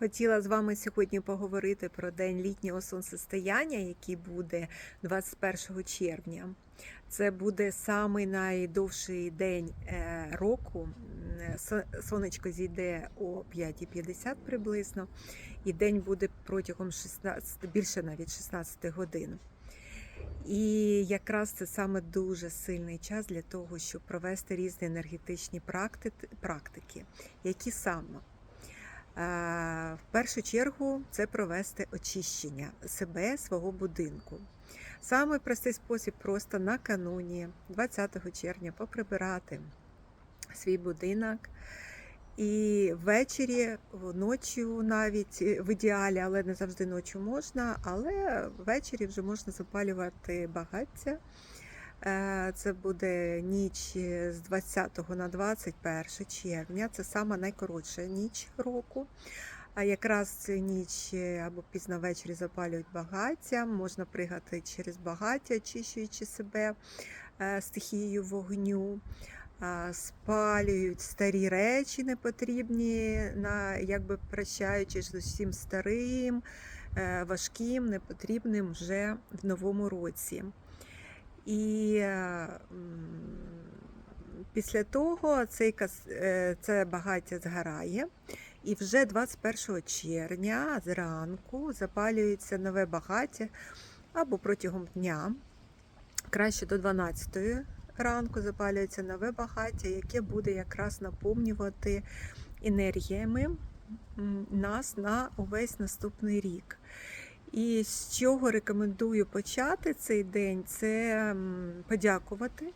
Хотіла з вами сьогодні поговорити про день літнього сонцестояння, який буде 21 червня. Це буде самий найдовший день е, року. Сонечко зійде о 5.50 приблизно, і день буде протягом 16, більше навіть 16 годин. І якраз це саме дуже сильний час для того, щоб провести різні енергетичні практики, які саме Е, Першу чергу це провести очищення себе, свого будинку. Саме простий спосіб просто накануні 20 червня поприбирати свій будинок. І ввечері, ночі навіть е, в ідеалі, але не завжди ночі можна. Але ввечері вже можна запалювати багаття. Е, Це буде ніч е, з 20 на 21 червня. Це сама найкоротша ніч року. А якраз цю ніч е, або пізно ввечері запалюють багаття, можна пригати через багаття, очищуючи себе е, стихією вогню. Спалюють старі речі непотрібні, на, якби прощаючись з усім старим, е, важким, непотрібним вже в новому році. І після того цей, це багаття згорає, і вже 21 червня зранку запалюється нове багаття або протягом дня. Краще до 12 ранку запалюється нове багаття, яке буде якраз наповнювати енергіями нас на увесь наступний рік. І з чого рекомендую почати цей день, це подякувати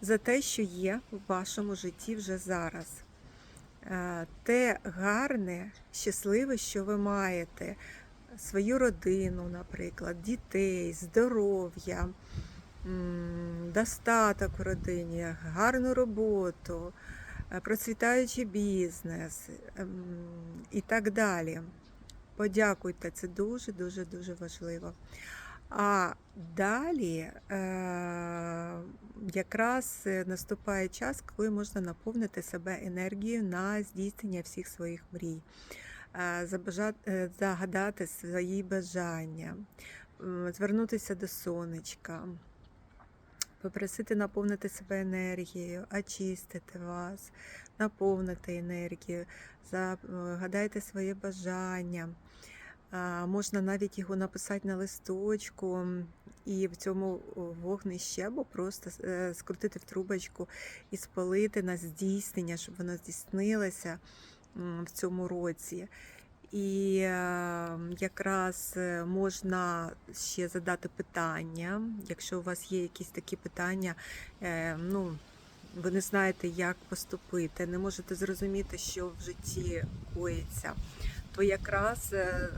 за те, що є в вашому житті вже зараз. Е, Те гарне, щасливе, що ви маєте, свою родину, наприклад, дітей, здоров'я, достаток в родині, гарну роботу, е, процвітаючий бізнес ем, і так далі. Подякуйте, це дуже дуже дуже важливо. А далі е, якраз е, наступає час, коли можна наповнити себе енергією на здійснення всіх своїх мрій, е, е, загадати свої бажання, звернутися до сонечка, попросити наповнити себе енергією, очистити вас, наповнити енергію, загадайте своє бажання. Можна навіть його написати на листочку і в цьому вогнищі, або просто е, скрутити в трубочку і спалити на здійснення, щоб воно здійснилося в цьому році. І е, якраз е, можна ще задати питання, якщо у вас є якісь такі питання, ну, ви не знаєте, як поступити, не можете зрозуміти, що в житті коїться, то якраз е,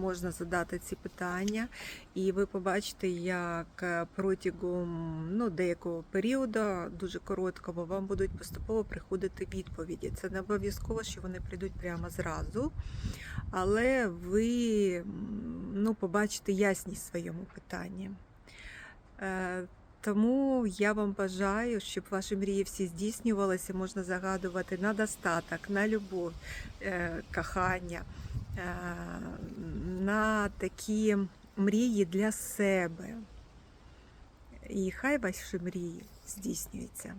можна задати ці питання, і ви побачите, як е, протягом ну, деякого періоду, дуже короткого, вам будуть поступово приходити відповіді. Це не обов'язково, що вони прийдуть прямо зразу, але ви ну, побачите ясність в своєму питанні. Тому я вам бажаю, щоб ваші мрії всі здійснювалися, можна загадувати на достаток, на любов, е, кохання, е, на такі мрії для себе. І хай ваші мрії здійснюються.